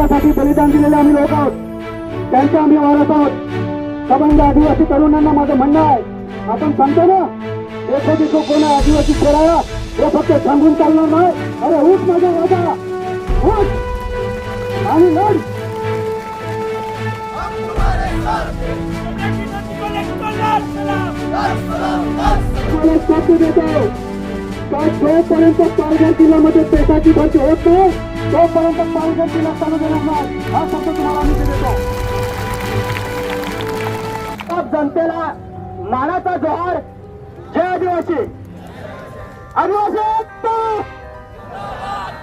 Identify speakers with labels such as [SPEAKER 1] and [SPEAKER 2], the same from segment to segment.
[SPEAKER 1] देशासाठी बलिदान दिलेले आम्ही लोक आहोत. त्यांचे आम्ही वारस आहोत. सबंध आदिवासी तरुणांना माझं म्हणणं आहे. आपण सांगतो ना देखो देखो कोण आदिवासी खेळाया हे फक्त सांगून चालणार नाही. अरे उठ माझ्या राजा. उठ. आणि लढ. मला शब्द देतो. का जोपर्यंत पालघर जिल्ह्यामध्ये पेटाची भरती होत नाही तोपर्यंत पालघर जिल्हा चालू देणार नाही हा शब्द तुम्हाला मी देतो जनतेला मानाचा जोहार. जय आदिवासी. आदिवासी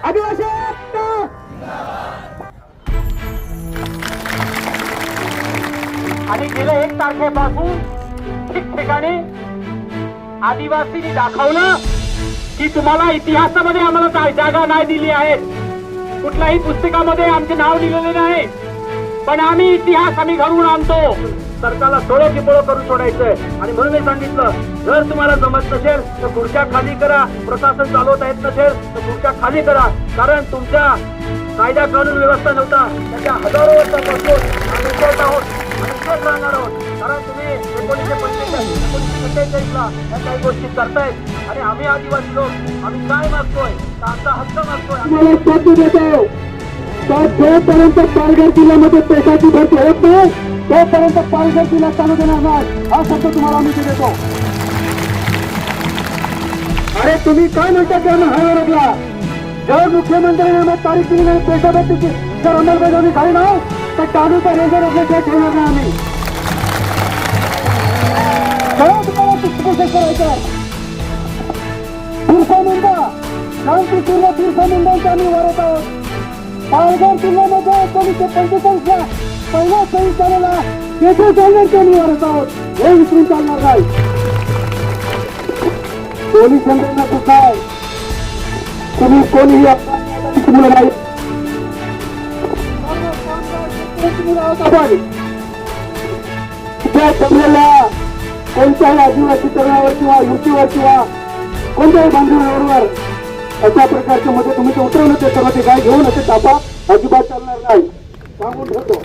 [SPEAKER 1] आदिवासी
[SPEAKER 2] आणि गेल्या एक तारखेपासून ठिकठिकाणी आदिवासींनी दाखवलं की तुम्हाला इतिहासामध्ये आम्हाला जागा नाही दिली आहे. कुठल्याही पुस्तकामध्ये आमचे नाव लिहिलेले नाही. पण आम्ही इतिहास आम्ही घडवून आणतो. सरकारला सोळो की करून सोडायचंय. आणि म्हणून मी सांगितलं जर तुम्हाला जमत नसेल तर खुर्च्या खाली करा. प्रशासन चालवता येत नसेल तर खुर्च्या खाली करा. कारण तुमच्या कायदा कानून व्यवस्था नव्हता. त्याच्या हजारो वर्षापासून आम्ही आहोत. आणि राहणार आहोत. कारण तुम्ही एकोणीसशे पंचेचाळीस एकोणीसशे सत्तेचाळीसला या काही गोष्टी करतायत. आणि आम्ही आदिवासी लोक आम्ही काय मागतोय? आमचा हक्क मागतोय.
[SPEAKER 1] मला शब्द देतो का जोपर्यंत पालघर जिल्ह्यामध्ये पेटाची भरती होत नाही तोपर्यंत पालघर जिल्हा चालू देणार नाही. हा शब्द तुम्हाला आम्ही देतो. अरे तुम्ही काय म्हणता त्या महाराष्ट्राला जर मुख्यमंत्र्यांनी आम्हाला तारीख दिली नाही पेटा भरतीची जर अंमलबजावणी झाली नाही तर टाळूचा रेल्वे रोखल्याशिवाय ठेवणार नाही आम्ही काय तुम्हाला पुस्तक करायचं बिरसा मुंडा शांतीपूर्ण बिरसा मुंडांचा आम्ही वारत आहोत पालघर जिल्ह्यामध्ये एकोणीसशे पंचेचाळीसला पहिला शहीद झालेला तेथे चालण्याचे आम्ही वारत आहोत हे विसरून चालणार नाही पोलीस यंत्रणा सुद्धा आहे तुम्ही कोणीही नाही त्या जमलेल्या कोणत्याही आदिवासी तरुणावर किंवा युवतीवर किंवा कोणत्याही बांधवांवर अशा प्रकारचे मध्ये तुम्ही ते उतरवलं ते सर्व ते काय घेऊन असे तापा अजिबात चालणार नाही सांगून ठेवतो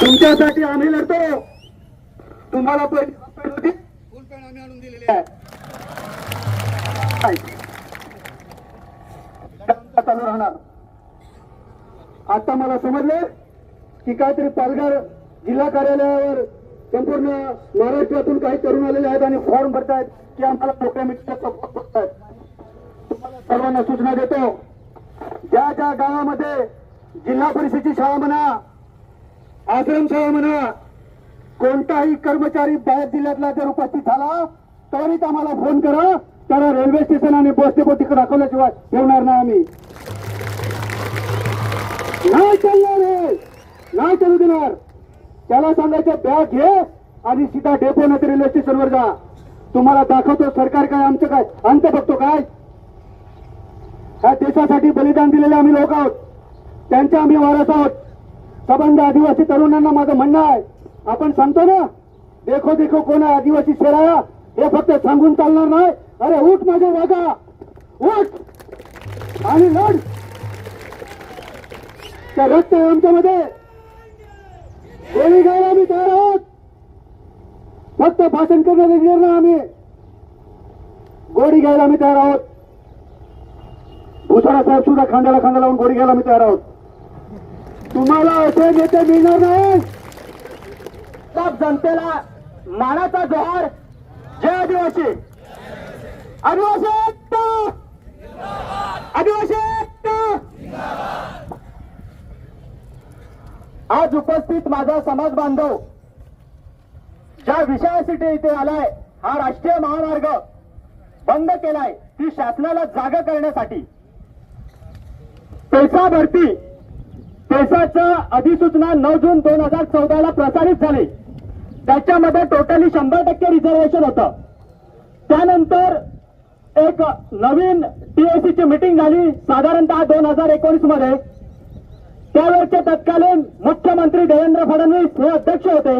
[SPEAKER 1] तुमच्यासाठी आम्ही लढतो. तुम्हाला पहिली होती आम्ही आणून दिलेली आहे काय? काम चालू राहणार आता मला समजले की काहीतरी पालघर जिल्हा कार्यालयावर संपूर्ण महाराष्ट्रातून काही तरुण आलेले आहेत आणि फॉर्म भरतायत की आम्हाला मोकळ्या मिठीचा सर्वांना सूचना देतो ज्या ज्या गावामध्ये जिल्हा परिषदेची शाळा म्हणा आश्रमशाळा म्हणा कोणताही कर्मचारी बाहेर जिल्ह्यातला जर उपस्थित झाला त्वरित आम्हाला फोन करा. त्याला रेल्वे स्टेशन आणि बस डेपो तिकडे दाखवल्याशिवाय ठेवणार नाही आम्ही. नाही चालणार हे. नाही चालू देणार. त्याला सांगायचं बॅग घे आणि सीधा डेपो नगर रेल्वे स्टेशनवर जा. तुम्हाला दाखवतो सरकार काय आमचं काय अंत बघतो काय. ह्या देशासाठी बलिदान दिलेले आम्ही लोक आहोत. त्यांचे आम्ही वारस आहोत. सबंध आदिवासी तरुणांना माझं म्हणणं आहे. आपण सांगतो ना देखो देखो कोण आहे आदिवासी शेराया हे फक्त सांगून चालणार नाही. अरे उठ माझ्या वागा उठ. आणि लढ. त्या रक्त आहे आमच्यामध्ये गोळी आम्ही तयार आहोत. फक्त भाषण करण्याचे निर्णय ना आम्ही गोळी घ्यायला आम्ही तयार आहोत. भुसारा साहेब सुद्धा खांद्याला खांदा लावून गोळी घ्यायला आम्ही तयार आहोत. तुम्हाला असे नेते मिळणार नाही. सब जनतेला मानाचा जोहार. जय आदिवासी. आदिवासी आदिवासी. आज उपस्थित माझा समाज बांधव ज्या विषयासाठी इथे आलाय हा राष्ट्रीय महामार्ग बंद केलाय ती शासनाला जागा करण्यासाठी. पैसा भरती पेसाचं अधिसूचना नऊ जून दोन हजार चौदाला प्रसारित झाली. त्याच्यामध्ये टोटली शंभर टक्के रिझर्वेशन होतं. त्यानंतर एक नवीन टीएसीची मीटिंग झाली साधारणतः दोन हजार एकोणीसमध्ये त्यावेळेचे तत्कालीन मुख्यमंत्री देवेंद्र फडणवीस हे अध्यक्ष होते.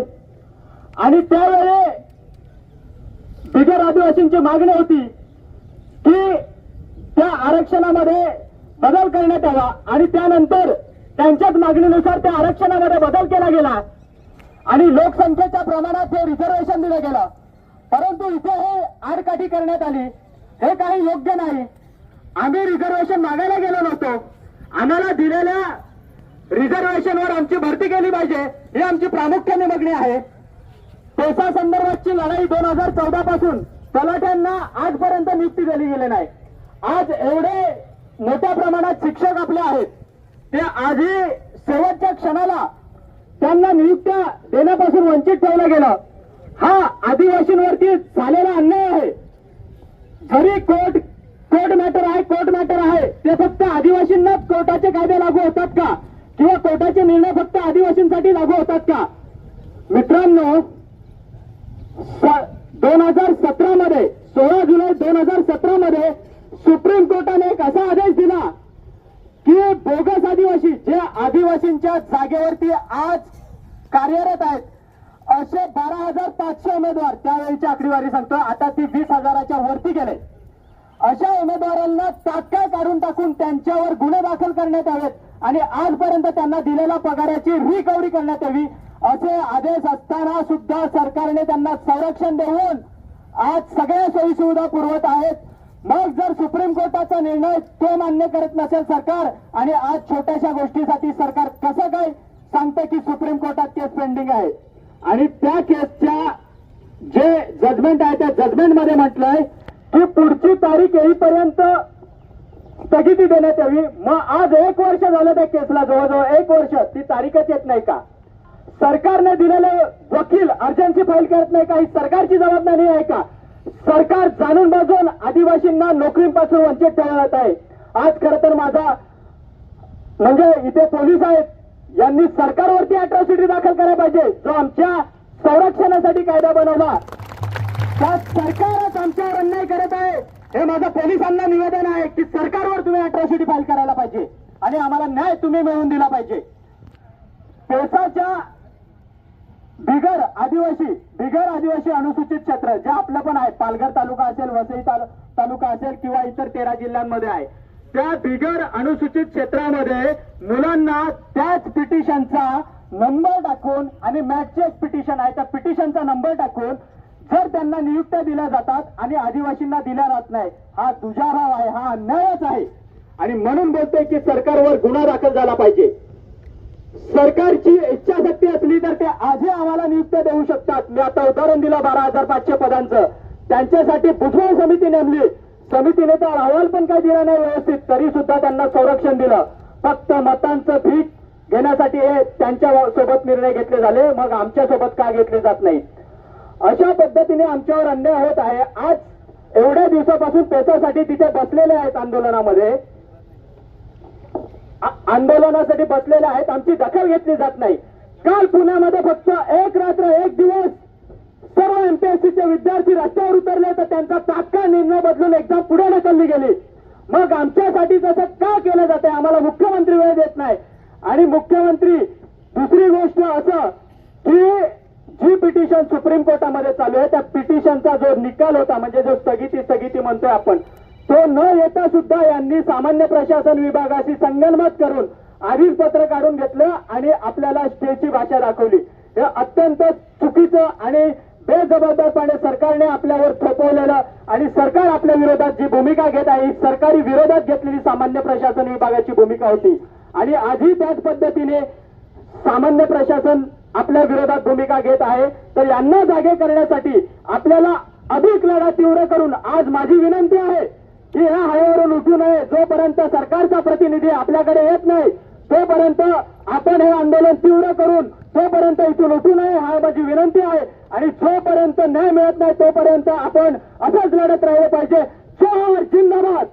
[SPEAKER 1] आणि त्यावेळी बिगर आदिवासींची मागणी होती की त्या आरक्षणामध्ये
[SPEAKER 2] बदल करण्यात यावा. आणि त्यानंतर त्यांच्याच मागणीनुसार त्या आरक्षणामध्ये बदल केला गेला. आणि लोकसंख्येच्या प्रमाणात हे रिझर्वेशन दिलं गेलं. परंतु इथे हे आडकाठी करण्यात आली. हे काही योग्य नाही. आम्ही रिझर्वेशन मागायला गेलो नव्हतो. आम्हाला दिलेल्या रिझर्वेशनवर आमची भरती केली पाहिजे. ही आमची प्रामुख्याने मागणी आहे. पैसा संदर्भातची लढाई दोन हजार चौदा पासून तलाट्यांना आजपर्यंत नियुक्ती दिली गेली नाही. आज एवढे मोठ्या प्रमाणात शिक्षक आपले आहेत. ते आजही शेवटच्या क्षणाला त्यांना नियुक्त्या देण्यापासून वंचित ठेवलं गेलं. हा आदिवासींवरती झालेला अन्याय आहे. जरी कोर्ट कोर्ट मॅटर आहे कोर्ट मॅटर आहे ते फक्त आदिवासींनाच कोर्टाचे कायदे लागू होतात का? किंवा कोर्टाचे निर्णय फक्त आदिवासींसाठी लागू होतात का? मित्रांनो दोन हजार सतरा मध्ये सोळा जुलै दोन हजार सतरा मध्ये सुप्रीम कोर्टाने एक असा आदेश दिला की बोगस आदिवासी जे आदिवासींच्या जागेवरती आज कार्यरत आहेत असे बारा हजार पाचशे उमेदवार त्यावेळीची आकडेवारी सांगतो आता ती वीस हजाराच्या वरती गेले. अशा उमेदवारांना तात्काळ काढून टाकून त्यांच्यावर गुन्हे दाखल करण्यात यावेत. आणि आजपर्यंत त्यांना दिलेल्या पगाराची रिकव्हरी करण्यात यावी असे आदेश असताना सुद्धा सरकारने त्यांना संरक्षण देऊन आज सगळ्या सोयी सुविधा पुरवत आहेत. मग जर सुप्रीम कोर्टाचा निर्णय तो मान्य करत नसेल सरकार आणि आज छोट्याशा गोष्टीसाठी सरकार कसं काय सांगतं की सुप्रीम कोर्टात केस पेंडिंग आहे? आणि त्या केसच्या जे जजमेंट आहे त्या जजमेंटमध्ये म्हटलंय की पुढची तारीख येईपर्यंत स्थगिती देण्यात यावी. मग आज एक वर्ष झालं त्या केसला जवळजवळ एक वर्ष. ती तारीखच येत नाही का? सरकारने दिलेले वकील अर्जन्सी फाईल करत नाही का? ही सरकारची जबाबदारी आहे का? सरकार जाणून बाजून आदिवासींना नोकरीपासून वंचित ठेवत आहे. आज खरं तर माझा म्हणजे इथे पोलीस आहेत यांनी सरकारवरती अट्रॉसिटी दाखल करायला पाहिजे. जो आमच्या संरक्षणासाठी कायदा बनवला त्या सरकारच आमच्यावर अन्याय करत आहे. हे माझं पोलिसांना निवेदन आहे की सरकारवर तुम्ही अट्रॉसिटी फाईल करायला पाहिजे. आणि आम्हाला न्याय तुम्ही मिळवून दिला पाहिजे. पेसाच्या बिगर आदिवासी बिगर आदिवासी अनुसूचित क्षेत्र जे आपलं पण आहे पालघर तालुका असेल वसई तालुका असेल किंवा इतर तेरा जिल्ह्यांमध्ये आहे. त्या बिगर अनुसूचित क्षेत्रामध्ये मुलांना त्याच पिटिशनचा नंबर टाकून आणि मॅचचे पिटिशन आहे त्या पिटिशनचा नंबर टाकून जर त्यांना नियुक्त्या दिल्या जातात आणि आदिवासींना दिल्या जात नाही हा दुजाभाव आहे हा अन्यायच आहे. आणि म्हणून बोलतोय की सरकारवर गुन्हा दाखल झाला पाहिजे. सरकारची इच्छाशक्ती असली तर ते आजही आम्हाला नियुक्त्या देऊ शकतात. मी आता उदाहरण दिलं बारा हजार पाचशे पदांचं. त्यांच्यासाठी भुजबळ समिती नेमली. समितीने तर अहवाल पण काही दिला नाही व्यवस्थित तरी सुद्धा त्यांना संरक्षण दिलं. फक्त मतांचं भीक घेण्यासाठी हे त्यांच्यासोबत निर्णय घेतले झाले मग आमच्यासोबत का घेतले जात नाही? अशा पद्धतीने आमच्यावर अन्याय होत आहे. आज एवढ्या दिवसापासून त्याच्यासाठी तिथे बसलेले आहेत आंदोलनामध्ये. आंदोलनासाठी बसलेले आहेत. आमची दखल घेतली जात नाही. काल पुण्यामध्ये फक्त एक रात्र एक दिवस सर्व एमपीएससीचे विद्यार्थी रस्त्यावर उतरले तर त्यांचा तात्काळ निर्णय बदलून एक्झाम पुढे ढकलली गेली. मग आमच्यासाठी तसं का केलं जात आम्हाला मुख्यमंत्री वेळ देत नाही. आणि मुख्यमंत्री दुसरी गोष्ट असं की जी पिटिशन सुप्रीम कोर्टामध्ये चालू आहे त्या पिटिशनचा जो निकाल होता म्हणजे जो स्थगिती स्थगिती म्हणतोय आपण तो न येता सुद्धा यांनी सामान्य प्रशासन विभागाशी संगनमत करून आधीच पत्र काढून घेतलं आणि आपल्याला स्टेची भाषा दाखवली. हे अत्यंत चुकीचं आणि बेजबाबदारपणे सरकारने आपल्यावर थोपवलेलं आणि सरकार आपल्या विरोधात जी भूमिका घेत आहे ही सरकारी विरोधात घेतलेली सामान्य प्रशासन विभागाची भूमिका होती. आणि आधी त्याच पद्धतीने सामान्य प्रशासन आपल्या विरोधात भूमिका घेत आहे. तर यांना जागे करण्यासाठी आपल्याला अधिक लढा तीव्र करून आज माझी विनंती आहे की ह्या हायवरून उठू नये. जोपर्यंत सरकारचा प्रतिनिधी आपल्याकडे येत नाही तोपर्यंत आपण हे आंदोलन तीव्र करून तोपर्यंत इथून उठू नये हा माझी विनंती आहे. आणि जोपर्यंत न्याय मिळत नाही तोपर्यंत आपण असंच लढत राहिले पाहिजे. जोहर जिंदाबाद!